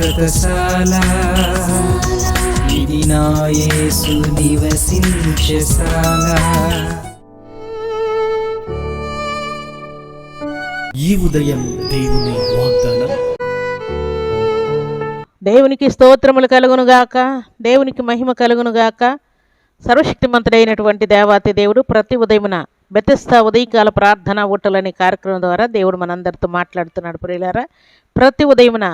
శాశ్వతశాల ఇది నా యేసు నివసించశాల ఈ ఉదయం దేవుని వాగ్దానం. దేవునికి స్తోత్రములు కలుగునుగాక దేవునికి మహిమ కలుగునుగాక సర్వశక్తిమంతుడైనటువంటి దేవాతి దేవుడు ప్రతి ఉదయమున బెతస్తా ఉదయకాల ప్రార్థన ఊటలనే కార్యక్రమం ద్వారా దేవుడు మనందరితో మాట్లాడుతున్నాడు ప్రియులారా. ప్రతి ఉదయమున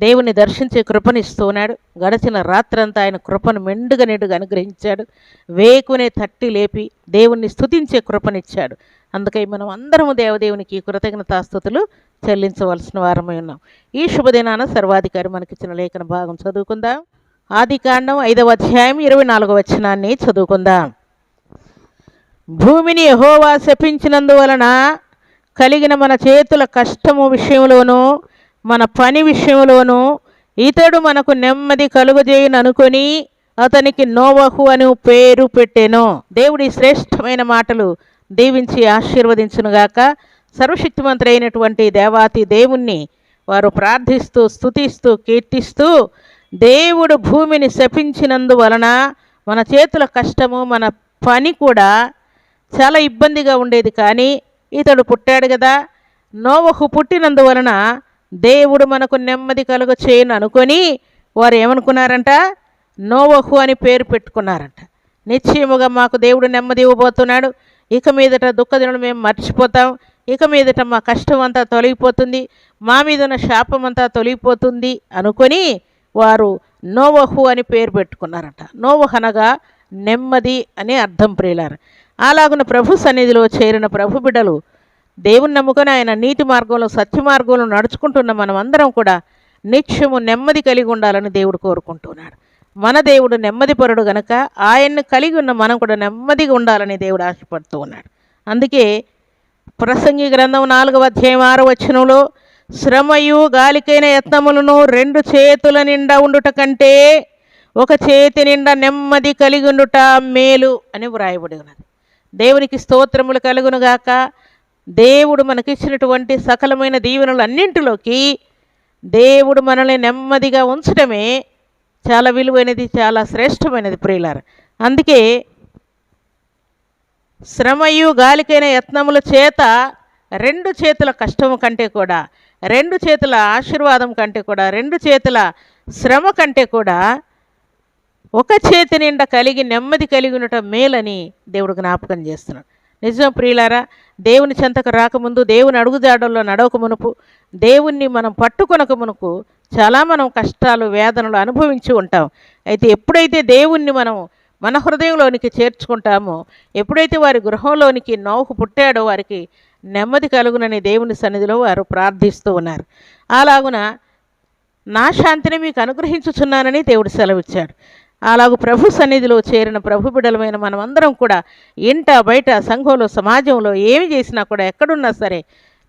దేవుని దర్శించే కృపనిస్తూ ఉన్నాడు. గడిచిన రాత్రంతా ఆయన కృపను మెండుగా నిండుగా అనుగ్రహించాడు. వేకునే తట్టి లేపి దేవుణ్ణి స్తుతించే కృపనిచ్చాడు. అందుకై మనం అందరము దేవదేవునికి కృతజ్ఞతాస్థుతులు చెల్లించవలసిన వారమై ఉన్నాం. ఈ శుభదినాన సర్వాధికారి మనకిచ్చిన లేఖన భాగం చదువుకుందాం. ఆది కాండం ఐదవ అధ్యాయం ఇరవై నాలుగవ వచనాన్ని చదువుకుందాం. భూమిని యహోవా శపించినందువలన కలిగిన మన చేతుల కష్టము విషయంలోనూ మన పని విషయంలోనూ ఇతడు మనకు నెమ్మది కలుగజేయననుకొని అతనికి నోవహు అని పేరు పెట్టాను. దేవుడి శ్రేష్టమైన మాటలు దీవించి ఆశీర్వదించునుగాక. సర్వశక్తిమంతుడైనటువంటి దేవాతి దేవుణ్ణి వారు ప్రార్థిస్తూ స్తుతిస్తూ కీర్తిస్తూ దేవుడు భూమిని శపించినందువలన మన చేతుల కష్టము మన పని కూడా చాలా ఇబ్బందిగా ఉండేది. కానీ ఇతడు పుట్టాడు కదా నోవహు పుట్టినందువలన దేవుడు మనకు నెమ్మది కలుగ చేయను అనుకొని వారు ఏమనుకున్నారంట నోవహు అని పేరు పెట్టుకున్నారంట. నిశ్చయముగా మాకు దేవుడు నెమ్మది ఇవ్వబోతున్నాడు. ఇక మీదట దుఃఖదినం మేము మర్చిపోతాం. ఇక మీదట మా కష్టం అంతా తొలగిపోతుంది. మా మీద ఉన్న శాపం అంతా తొలగిపోతుంది అనుకొని వారు నోవహు అని పేరు పెట్టుకున్నారట. నోవహు అనగా నెమ్మది అని అర్థం ప్రియులారు. అలాగున ప్రభు సన్నిధిలో చేరిన ప్రభు బిడ్డలు దేవుని నమ్ముకొని ఆయన నీతి మార్గంలో సత్య మార్గంలో నడుచుకుంటున్న మనం అందరం కూడా నిత్యము నెమ్మది కలిగి ఉండాలని దేవుడు కోరుకుంటున్నాడు. మన దేవుడు నెమ్మదిపరుడు గనక ఆయన్ని కలిగి ఉన్న మనం కూడా నెమ్మదిగా ఉండాలని దేవుడు ఆశపడుతూ ఉన్నాడు. అందుకే ప్రసంగి గ్రంథం నాలుగవ అధ్యాయం ఆరు వచనంలో శ్రమయు గాలికైన యత్నములను రెండు చేతుల నిండా ఉండుట కంటే ఒక చేతి నిండా నెమ్మది కలిగి ఉండుట మేలు అని వ్రాయబడి ఉన్నది. దేవునికి స్తోత్రములు కలుగునుగాక. దేవుడు మనకిచ్చినటువంటి సకలమైన దీవెనలు అన్నింటిలోకి దేవుడు మనల్ని నెమ్మదిగా ఉంచడమే చాలా విలువైనది చాలా శ్రేష్టమైనది ప్రియులారు. అందుకే శ్రమయు గాలికైన యత్నముల చేత రెండు చేతుల కష్టము కంటే కూడా రెండు చేతుల ఆశీర్వాదం కంటే కూడా రెండు చేతుల శ్రమ కంటే కూడా ఒక చేతి నిండా కలిగి నెమ్మది కలిగి ఉండటం మేలని దేవుడు జ్ఞాపకం చేస్తున్నాడు. నిజం ప్రియులారా దేవుని చెంతకు రాకముందు దేవుని అడుగుజాడల్లో నడవక మునుపు దేవుణ్ణి మనం పట్టుకొనక మునుపు చాలా మనం కష్టాలు వేదనలు అనుభవించి ఉంటాం. అయితే ఎప్పుడైతే దేవుణ్ణి మనం మన హృదయంలోనికి చేర్చుకుంటామో ఎప్పుడైతే వారి గృహంలోనికి నౌహు పుట్టాడో వారికి నెమ్మది కలుగునని దేవుని సన్నిధిలో వారు ప్రార్థిస్తూ ఉన్నారు. అలాగున నా శాంతిని మీకు అనుగ్రహించుచున్నానని దేవుడు సెలవిచ్చాడు. అలాగ ప్రభు సన్నిధిలో చేరిన ప్రభు బిడలమైన మనమందరం కూడా ఇంట బయట సంఘంలో సమాజంలో ఏమి చేసినా కూడా ఎక్కడున్నా సరే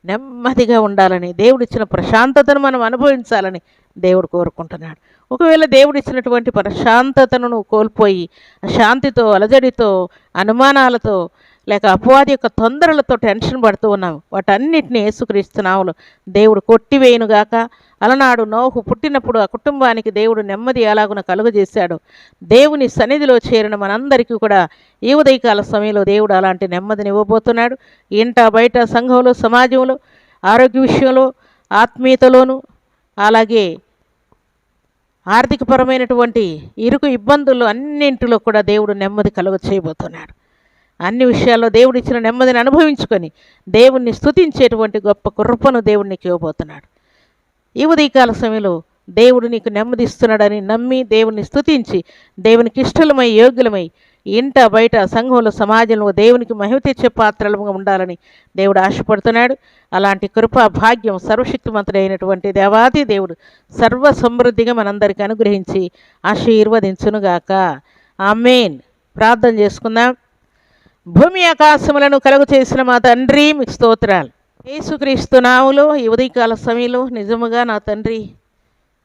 నెమ్మదిగా ఉండాలని దేవుడిచ్చిన ప్రశాంతతను మనం అనుభవించాలని దేవుడు కోరుకుంటున్నాడు. ఒకవేళ దేవుడిచ్చినటువంటి ప్రశాంతతను కోల్పోయి శాంతితో అలజడితో అనుమానాలతో లేక అపవాది యొక్క తొందరలతో టెన్షన్ పడుతూ ఉన్నాము వాటన్నిటిని యేసుక్రీస్తునాములు దేవుడు కొట్టివేయునుగాక. అలనాడు నోహు పుట్టినప్పుడు ఆ కుటుంబానికి దేవుడు నెమ్మది ఎలాగున కలుగజేశాడు. దేవుని సన్నిధిలో చేరిన మనందరికీ కూడా ఈ ఉదయకాల సమయంలో దేవుడు అలాంటి నెమ్మదిని ఇవ్వబోతున్నాడు. ఇంట బయట సంఘంలో సమాజంలో ఆరోగ్య విషయంలో ఆత్మీయతలోను అలాగే ఆర్థికపరమైనటువంటి ఇరుకు ఇబ్బందులు అన్నింటిలో కూడా దేవుడు నెమ్మది కలుగ చేయబోతున్నాడు అన్ని విషయాల్లో దేవుడిచ్చిన నెమ్మదిని అనుభవించుకొని దేవుణ్ణి స్థుతించేటువంటి గొప్ప కృపను దేవుడిని ఇవ్వబోతున్నాడు. ఈ ఉదయకాల సమయంలో దేవుడు నీకు నెమ్మదిస్తున్నాడని నమ్మి దేవుని స్థుతించి దేవునికి ఇష్టలమై యోగ్యులమై ఇంట బయట సంఘంలో సమాజంలో దేవునికి మహిమ తెచ్చే పాత్రలుగా ఉండాలని దేవుడు ఆశపడుతున్నాడు. అలాంటి కృప భాగ్యం సర్వశక్తిమంతుడైనటువంటి దేవాది దేవుడు సర్వ సమృద్ధిగా మనందరికీ అనుగ్రహించి ఆశీర్వదించునుగాక. ఆమెన్. ప్రార్థన చేసుకుందాం. భూమి ఆకాశములను కలుగు చేసిన మా తండ్రి మీకు స్తోత్రాలు. యేసుక్రీస్తు నాములో ఈ ఉదయకాల సమయంలో నిజముగా నా తండ్రి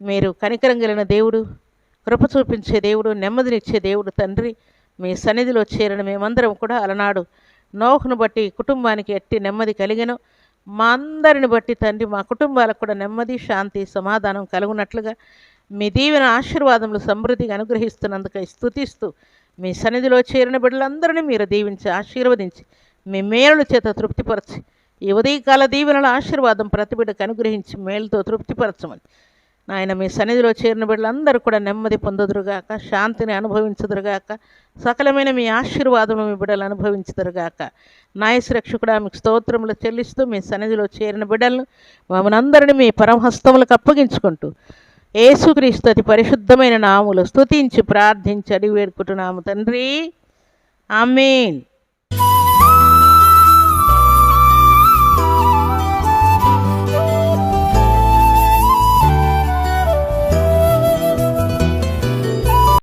మీరు కనికరం కలిగిన దేవుడు కృప చూపించే దేవుడు నెమ్మదినిచ్చే దేవుడు తండ్రి మీ సన్నిధిలో చేరిన మేమందరం కూడా అలనాడు. నోహును బట్టి కుటుంబానికి ఎట్టి నెమ్మది కలిగను. మా అందరిని బట్టి తండ్రి మా కుటుంబాలకు కూడా నెమ్మది శాంతి సమాధానం కలుగునట్లుగా మీ దీవెన ఆశీర్వాదములు సమృద్ధిగా అనుగ్రహిస్తున్నందుకై స్థుతిస్తూ మీ సన్నిధిలో చేరిన బిడ్డలందరినీ మీరు దీవించి ఆశీర్వదించి మీ మేలుల చేత తృప్తిపరచి ఈ ఉదయకాల దీవెనల ఆశీర్వాదం ప్రతి బిడ్డకు అనుగ్రహించి మేలుతో తృప్తిపరచమని. నాయన మీ సన్నిధిలో చేరిన బిడ్డలందరూ కూడా నెమ్మది పొందుదురుగాక శాంతిని అనుభవించదురుగాక సకలమైన మీ ఆశీర్వాదము మీ బిడ్డలు అనుభవించదురుగాక. నాయసురక్షకుడా మీకు స్తోత్రములు చెల్లిస్తూ మీ సన్నిధిలో చేరిన బిడ్డలను మమ్మల్ని అందరినీ మీ పరమహస్తములకు అప్పగించుకుంటూ ఏసుక్రీస్తు అతి పరిశుద్ధమైన నాములు స్తుతించి ప్రార్థించి అడిగి వేడుకుంటున్నాము తండ్రి. ఆమెన్.